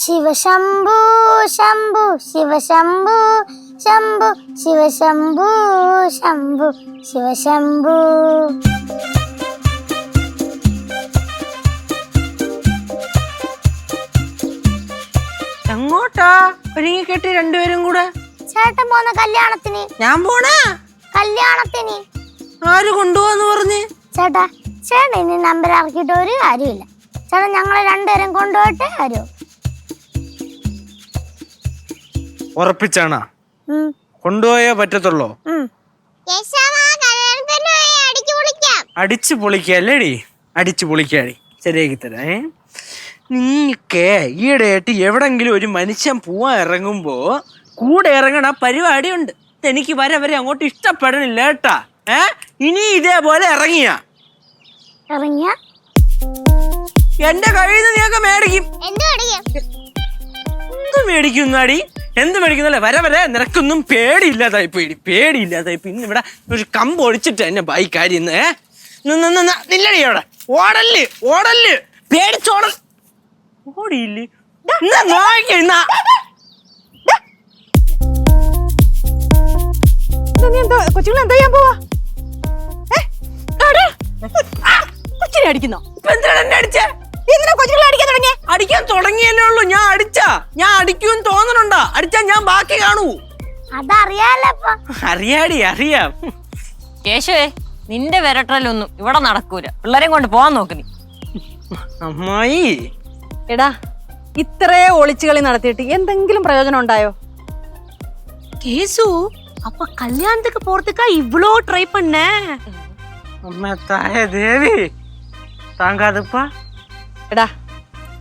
ശിവശംഭു ശംഭു ശിവശംഭു ശംഭു ശിവശംഭു ശംഭു ശിവശംഭു എങ്ങോട്ടാ? ഒരുങ്ങി കെട്ടി രണ്ടുപേരും കൂടെ? ചേട്ടൻ പോന്ന കല്യാണത്തിന്. ഞാൻ പോണാ? കല്യാണത്തിന്. ആര് കൊണ്ടുപോന്ന് പറഞ്ഞ്? ചേട്ടാ ചേട്ടൻ ഇനി നമ്പർ ഇറക്കിയിട്ട് ഒരു കാര്യമില്ല ചേട്ടാ ഞങ്ങളെ രണ്ടുപേരും കൊണ്ടുപോയിട്ടേ വരൂ. ഉറപ്പിച്ചാണാ. കൊണ്ടുപോയേ പറ്റത്തുള്ളോ. അടിച്ചു പൊളിക്കല്ലേടി? അടിച്ചു പൊളിക്കാടി. ശരിയാക്കി തരാം ഏ? നിങ്ങക്ക് ഈയിടെയായിട്ട് എവിടെങ്കിലും ഒരു മനുഷ്യൻ പോവാൻ ഇറങ്ങുമ്പോ കൂടെ ഇറങ്ങണ പരിപാടി ഉണ്ട് എനിക്ക് വരെ വരെ അങ്ങോട്ട് ഇഷ്ടപ്പെടണില്ല കേട്ടാ. ഏ? ഇനി ഇതേപോലെ ഇറങ്ങിയ. ഇറങ്ങിയ? എന്റെ കഴിയുന്ന നിന്ന് നീയൊക്കെ മേടിക്കും. എന്ത് മേടിക്കുന്നാടി എന്ത് മേടിക്കുന്നല്ലേ? വരെ വരെ നിനക്കൊന്നും പേടിയില്ലാതായി പേടി പേടിയില്ലാതായി പിന്നെ ഇന്ന് ഇവിടെ ഒരു കമ്പ് ഒഴിച്ചിട്ട് എന്നെ ബൈക്ക് നിന്ന് നില്ലടി അവിടെ. ഓടൽ ഓടൽ പേടിച്ചോട ഓടിയില്ലേ? ഇന്ന് നോക്കി ഇന്നാ. കൊച്ചുങ്ങൾ എന്താ ചെയ്യാൻ പോവാ? കൊച്ചിനെ അടിക്കുന്നോ? എന്നെ അടിച്ചേ? അടിക്കാൻ തുടങ്ങിയ അടിക്കാൻ തുടങ്ങിയല്ലേ ഉള്ളൂ ഞാൻ അടിച്ചാ ഞാൻ അടിക്കുമെന്ന് തോന്നണുണ്ടാ അടിച്ചാ ഞാൻ ബാക്കി കാണൂ അതറിയാലോ ഇപ്പൊ അറിയാടി അറിയാം കേശുവേ നിന്റെ വിരട്ടലൊന്നും ഇവിടെ നടക്കൂല പിള്ളേരെയും കൊണ്ട് പോവാൻ നോക്ക് നീ അമ്മായി എടാ ഇത്രേ ഒളിച്ചുകളി നടത്തിയിട്ട് എന്തെങ്കിലും പ്രയോജനം ഉണ്ടായോ கேசு அப்ப கல்யாணத்துக்கு போறதுக்கா இவ்ளோ ட்ரை பண்ண അമ്മ തായ ദേവി താങ്കാതിപ്പാ എടാ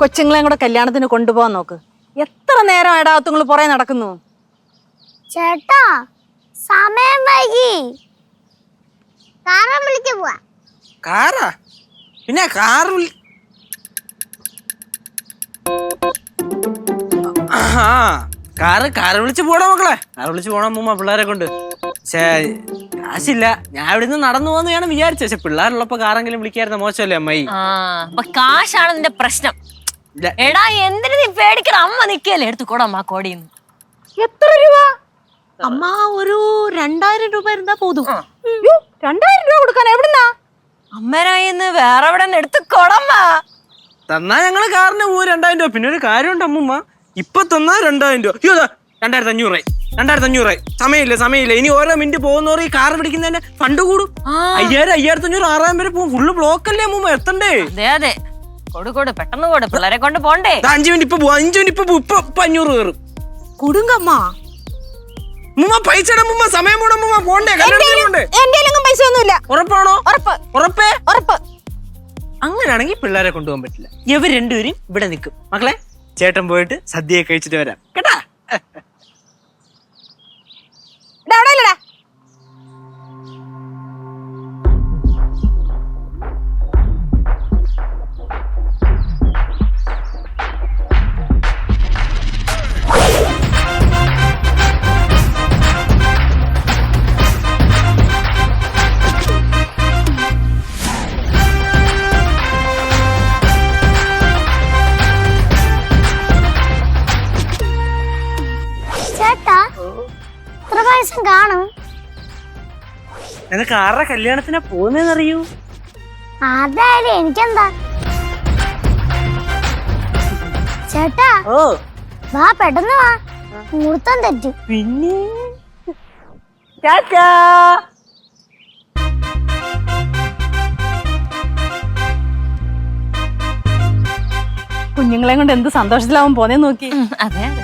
കൊച്ചുങ്ങളെയും കൂടെ കല്യാണത്തിന് കൊണ്ടുപോകാൻ നോക്ക്. എത്ര നേരം എടാത്തുങ്ങൾ പുറേ പുറകെ നടക്കുന്നു? ചേട്ടാ സമയം വൈകി. കാറം വിളിച്ചു പോവാ. കാറാ? പിന്നെ കാർ ആ കാറ് കാറ് വിളിച്ച് പോടാ മക്കളെ. കാറ് വിളിച്ച് പോണം മൂമ്മ പിള്ളേരെ കൊണ്ട്. പക്ഷേ കാശില്ല. ഞാൻ ഇവിടുന്ന് നടന്നു പോന്ന് ഞാൻ വിചാരിച്ചു. പക്ഷെ പിള്ളേരുള്ളപ്പോ കാറെങ്കിലും വിളിക്കായിരുന്നു മോശമല്ലേ അമ്മായി? ആ അപ്പൊ കാശാണ് നിന്റെ പ്രശ്നം. ഇല്ല. എടാ എന്തിനു നീ പേടിക്കണം? അമ്മ നിക്കല്ലേ എടുത്തുകൂടാ അമ്മ കോടിന്ന് എത്ര രൂപ? അമ്മ ഒരു രണ്ടായിരം രൂപ ഇരുന്നാ പോതും. യ്യോ, രണ്ടായിരം രൂപ കൊടുക്കാൻ എവിടുന്നാ? അമ്മരായിന്ന് വേറെ എവിടെ എടുത്തുകൂടമ്മ തന്നാ ഞങ്ങൾ കാറിന് പോകും രണ്ടായിരം രൂപ. പിന്നെ ഒരു കാര്യമുണ്ട് അമ്മൂമ്മ. ഇപ്പൊ തന്നാ രണ്ടായിരം രൂപ. അയ്യോ ദാ, രണ്ടായിരത്തി അഞ്ഞൂറായി രണ്ടായിരത്തി അഞ്ഞൂറ് സമയമില്ല സമയമില്ല. ഇനി ഓരോ മിനിറ്റ് പോകുന്നവർ ഈ കാർ പിടിക്കുന്നതിന്റെ ഫണ്ട് കൂടും. അയ്യായിരം അയ്യായിരത്തി അഞ്ഞൂറ് ആറായിരം പേര് പോകും. ഫുള്ള് ബ്ലോക്ക് അല്ലേ മുമ്പ് എത്തണ്ടേ? അതെ അതെ. കൊടു കൊടു. പെട്ടെന്ന് കൊടു. പിള്ളേരെ കൊണ്ട് പോണ്ടേ. അഞ്ചു മിനിറ്റ് ഇപ്പൊ പോകും അഞ്ച് മിനിറ്റ് ഇപ്പൊ ഇപ്പൊ ഇപ്പൊ അഞ്ഞൂറ് കയറും. കൊടുങ്കമ്മ മുമ്മ പൈസ മുമ്മ സമയം കൂടെ മുമ്മ പോണ്ടേ? കല്യാണത്തിന് പോണ്ടേ? എന്റെ പൈസ ഒന്നുമില്ല. ഉറപ്പാണോ? ഉറപ്പ്. ഉറപ്പേ? ഉറപ്പ്. അങ്ങനെയാണെങ്കിൽ പിള്ളേരെ കൊണ്ടുപോകാൻ പറ്റില്ല. ഇവർ രണ്ടുപേരും ഇവിടെ നിൽക്കും. മക്കളെ ചേട്ടൻ പോയിട്ട് സദ്യയൊക്കെ കഴിച്ചിട്ട് വരാം. കേട്ടാ? അവിടെ. ചേട്ടാ എത്ര പായസം കാണും? നിനക്ക് ആരുടെ കല്യാണത്തിനാ പോകുന്നറിയൂ അതായാലും എനിക്കെന്താ? ചേട്ടാ ഓ. വാ പെട്ടെന്ന് വാ. മുഹൂർത്തം തെറ്റും. പിന്നെ? ടാറ്റാ. കുഞ്ഞുങ്ങളെ കൊണ്ട് എന്ത് സന്തോഷത്തിലാവും പോന്നേ നോക്കി. അതെ അതെ.